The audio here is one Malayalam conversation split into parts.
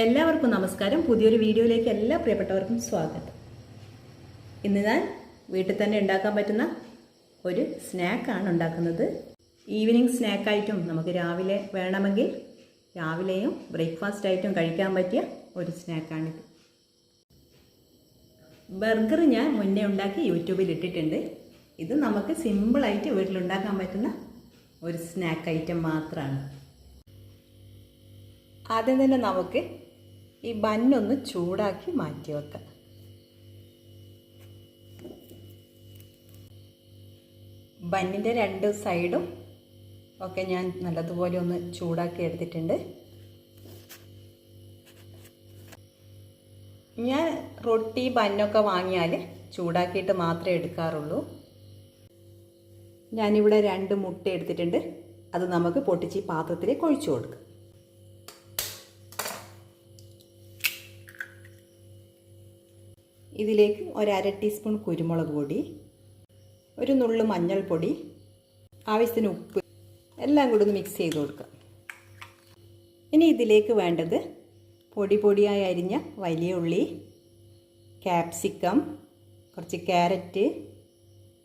എല്ലാവർക്കും നമസ്കാരം. പുതിയൊരു വീഡിയോയിലേക്ക് എല്ലാ പ്രിയപ്പെട്ടവർക്കും സ്വാഗതം. ഇന്ന് ഞാൻ വീട്ടിൽ തന്നെ ഉണ്ടാക്കാൻ പറ്റുന്ന ഒരു സ്നാക്കാണ് ഉണ്ടാക്കുന്നത്. ഈവനിങ് സ്നാക്കായിട്ടും നമുക്ക് രാവിലെ വേണമെങ്കിൽ രാവിലെയും ബ്രേക്ക്ഫാസ്റ്റ് ആയിട്ടും കഴിക്കാൻ പറ്റിയ ഒരു സ്നാക്കാണിത് ബർഗർ ഞാൻ മുന്നേ ഉണ്ടാക്കി യൂട്യൂബിൽ ഇട്ടിട്ടുണ്ട്. ഇത് നമുക്ക് സിമ്പിളായിട്ട് വീട്ടിലുണ്ടാക്കാൻ പറ്റുന്ന ഒരു സ്നാക്ക് ഐറ്റം മാത്രമാണ് ആദ്യം തന്നെ നമുക്ക് ഈ ബന്നൊന്ന് ചൂടാക്കി മാറ്റി വെക്കാം. ബന്നിന്റെ രണ്ട് സൈഡും ഒക്കെ ഞാൻ നല്ലതുപോലെ ഒന്ന് ചൂടാക്കി എടുത്തിട്ടുണ്ട്. ഞാൻ റൊട്ടി ബന്നൊക്കെ വാങ്ങിയാൽ ചൂടാക്കിയിട്ട് മാത്രമേ എടുക്കാറുള്ളൂ. ഞാനിവിടെ രണ്ട് മുട്ട എടുത്തിട്ടുണ്ട്. അത് നമുക്ക് പൊട്ടിച്ച് ഈ പാത്രത്തിലേക്ക് ഒഴിച്ചു കൊടുക്കാം. ഇതിലേക്ക് ഒരു അര ടീസ്പൂൺ കുരുമുളക് പൊടി ഒരു നുള്ളു മഞ്ഞൾപ്പൊടി ആവശ്യത്തിന് ഉപ്പ് എല്ലാം കൂടി ഒന്ന് മിക്സ് ചെയ്ത് കൊടുക്കുക ഇനി ഇതിലേക്ക് വേണ്ടത് പൊടി പൊടിയായി അരിഞ്ഞ വലിയ ഉള്ളി ക്യാപ്സിക്കം കുറച്ച് ക്യാരറ്റ്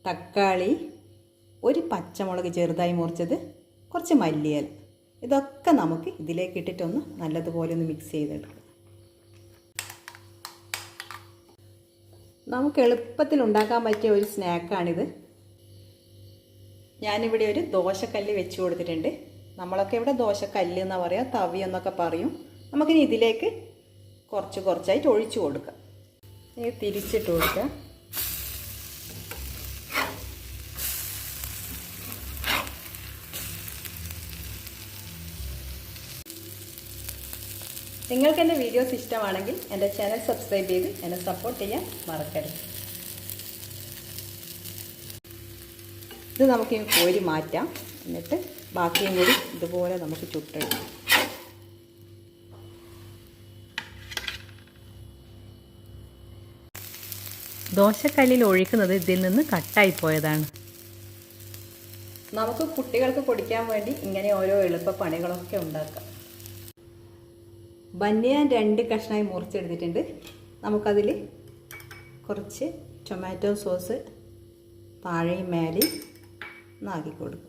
തക്കാളി ഒരു പച്ചമുളക് ചെറുതായി മുറിച്ചത് കുറച്ച് മല്ലിയൽ. ഇതൊക്കെ നമുക്ക് ഇതിലേക്ക് ഇട്ടിട്ടൊന്ന് നല്ലതുപോലെ ഒന്ന് മിക്സ് ചെയ്തെടുക്കാം. നമുക്ക് എളുപ്പത്തിൽ ഉണ്ടാക്കാൻ പറ്റിയ ഒരു സ്നാക്കാണിത്. ഞാനിവിടെ ഒരു ദോശക്കല്ല് വെച്ച് കൊടുത്തിട്ടുണ്ട്. നമ്മളൊക്കെ ഇവിടെ ദോശക്കല്ല് എന്ന് പറയുക തവി എന്നൊക്കെ പറയും. നമുക്കിനി ഇതിലേക്ക് കുറച്ച് കുറച്ചായിട്ട് ഒഴിച്ചു കൊടുക്കാം. തിരിച്ചിട്ട് കൊടുക്കുക നിങ്ങൾക്ക് എന്റെ വീഡിയോസ് ഇഷ്ടമാണെങ്കിൽ എന്റെ ചാനൽ സബ്സ്ക്രൈബ് ചെയ്ത് എന്നെ സപ്പോർട്ട് ചെയ്യാൻ മറക്കരുത്. ഇത് നമുക്ക് ഈ കോരി മാറ്റാം. എന്നിട്ട് ബാക്കിയും കൂടി ഇതുപോലെ നമുക്ക് ചുട്ടെടുക്കാം. ദോശക്കല്ലിൽ ഒഴിക്കുന്നത് ഇതിൽ നിന്ന് കട്ടായി പോയതാണ്. നമുക്ക് കുട്ടികൾക്ക് കൊടുക്കാൻ വേണ്ടി ഇങ്ങനെ ഓരോ എളുപ്പ പണികളൊക്കെ ഉണ്ടാക്കാം. ബന്നി ഞാൻ രണ്ട് കഷ്ണമായി മുറിച്ചെടുത്തിട്ടുണ്ട്. നമുക്കതിൽ കുറച്ച് ടൊമാറ്റോ സോസ് താഴെയും മേലെയും നാക്കി കൊടുക്കും.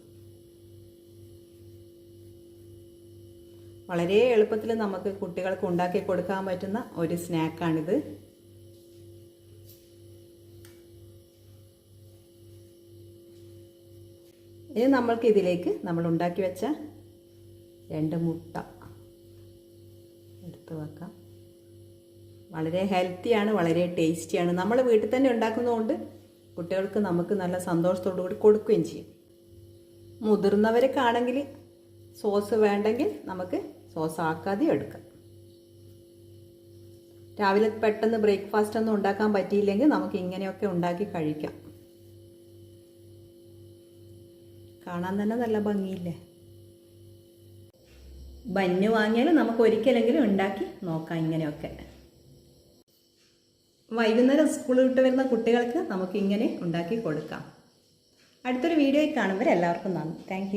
വളരെ എളുപ്പത്തിൽ നമുക്ക് കുട്ടികൾക്ക് ഉണ്ടാക്കി കൊടുക്കാൻ പറ്റുന്ന ഒരു സ്നാക്കാണിത്. ഇനി നമ്മൾക്ക് ഇതിലേക്ക് നമ്മൾ ഉണ്ടാക്കി വെച്ച രണ്ട് മുട്ട. എടുത്ത് വെക്കാം. വളരെ ഹെൽത്തിയാണ് വളരെ ടേസ്റ്റിയാണ്. നമ്മൾ വീട്ടിൽ തന്നെ ഉണ്ടാക്കുന്നതുകൊണ്ട് കുട്ടികൾക്ക് നമുക്ക് നല്ല സന്തോഷത്തോടു കൂടി കൊടുക്കുകയും ചെയ്യും. മുതിർന്നവരൊക്കെ ആണെങ്കിൽ സോസ് വേണ്ടെങ്കിൽ നമുക്ക് സോസ് ആക്കാതെ എടുക്കാം. രാവിലെ പെട്ടെന്ന് ബ്രേക്ക്ഫാസ്റ്റ് ഒന്നും ഉണ്ടാക്കാൻ പറ്റിയില്ലെങ്കിൽ നമുക്ക് ഇങ്ങനെയൊക്കെ ഉണ്ടാക്കി കഴിക്കാം. കാണാൻ തന്നെ നല്ല ഭംഗിയില്ലേ? ബന്ന് വാങ്ങിയാലും നമുക്ക് ഒരിക്കലെങ്കിലും ഉണ്ടാക്കി നോക്കാം ഇങ്ങനെയൊക്കെ. വൈകുന്നേരം സ്കൂൾ വിട്ട് വരുന്ന കുട്ടികൾക്ക് നമുക്ക് ഇങ്ങനെ ഉണ്ടാക്കി കൊടുക്കാം. അടുത്തൊരു വീഡിയോയിൽ കാണുമ്പോൾ എല്ലാവർക്കും നന്ദി. താങ്ക്